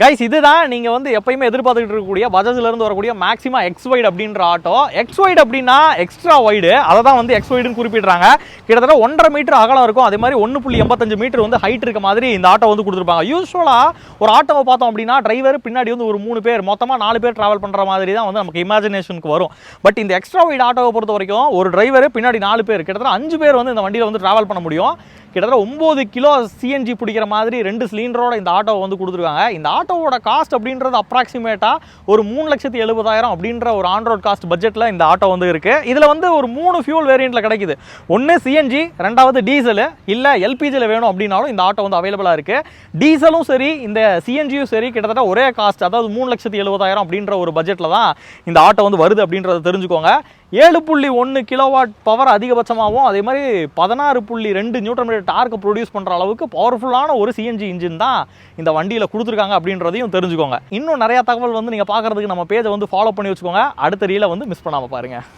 Guys இதுதான் நீங்கள் வந்து எப்பயுமே எதிர்பார்த்துக்கிட்டு இருக்கக்கூடிய பஜாஜ்லேருந்து வரக்கூடிய மேக்ஸிமம் எக்ஸ் வைட் அப்படின்ற ஆட்டோ. எக்ஸ் வைட் அப்படின்னா எக்ஸ்ட்ரா வைடு அதை தான் வந்து எக்ஸ் வைடுன்னு குறிப்பிடுறாங்க. கிட்டத்தட்ட ஒன்றரை மீட்டர் அகலம் இருக்கும். அதே மாதிரி ஒன்று புள்ளி எண்பத்தஞ்சு மீட்டர் வந்து ஹைட் இருக்க மாதிரி இந்த ஆட்டோ வந்து கொடுத்துருப்பாங்க. யூஸ்வலாக ஒரு ஆட்டோவை பார்த்தோம் அப்படின்னா டிரைவர் பின்னாடி வந்து ஒரு மூணு பேர் மொத்தமாக நாலு பேர் ட்ராவல் பண்ணுற மாதிரி தான் வந்து நமக்கு இமேஜினேஷனுக்கு வரும். பட் இந்த எக்ஸ்ட்ரா ஒய்டு ஆட்டோவை பொறுத்த வரைக்கும் ஒரு டிரைவர் பின்னாடி நாலு பேர் கிட்டத்தட்ட அஞ்சு பேர் வந்து இந்த வண்டியில் வந்து ட்ராவல் பண்ண முடியும். கிட்டத்தட்ட ஒம்பது கிலோ சிஎன்ஜி பிடிக்கிற மாதிரி ரெண்டு சிலிண்டரோட இந்த ஆட்டோவை வந்து கொடுத்துருக்காங்க. இந்த ஆட்டோவோட காஸ்ட் அப்படின்றது அப்ராக்சிமேட்டாக ஒரு மூணு லட்சத்தி எழுபதாயிரம் அப்படின்ற ஒரு ஆன்ரோட் காஸ்ட் பட்ஜெட்டில் இந்த ஆட்டோ வந்து இருக்குது இதில் வந்து ஒரு மூணு ஃபியூல் வேரியண்ட்டில் கிடைக்குது. ஒன்று சிஎன்ஜி ரெண்டாவது டீசலு இல்லை எல்பிஜியில் வேணும் அப்படின்னாலும் இந்த ஆட்டோ வந்து அவைலபிளாக இருக்குது டீசலும் சரி இந்த சிஎன்ஜியும் சரி கிட்டத்தட்ட ஒரே காஸ்ட் அதாவது மூணு லட்சத்தி எழுபதாயிரம் அப்படின்ற ஒரு பட்ஜெட்டில் தான் இந்த ஆட்டோ வந்து வருது அப்படின்றத தெரிஞ்சுக்கோங்க. ஏழு புள்ளி ஒன்று கிலோவாட் பவர் அதிகபட்சமாகவும் அதே மாதிரி பதினாறு புள்ளி ரெண்டு நியூட்ரன் மீட்டர் டார்க்கை ப்ரொடியூஸ் பண்ணுற அளவுக்கு பவர்ஃபுல்லான ஒரு சிஎன்ஜி இன்ஜின் தான் இந்த வண்டியில் கொடுத்துருக்காங்க அப்படின்றதையும் தெரிஞ்சுக்கோங்க. இன்னும் நிறையா தகவல் வந்து நீங்கள் பார்க்குறதுக்கு நம்ம பேஜை வந்து ஃபாலோ பண்ணி வச்சுக்கோங்க. அடுத்த ரீலை வந்து மிஸ் பண்ணாமல் பாருங்கள்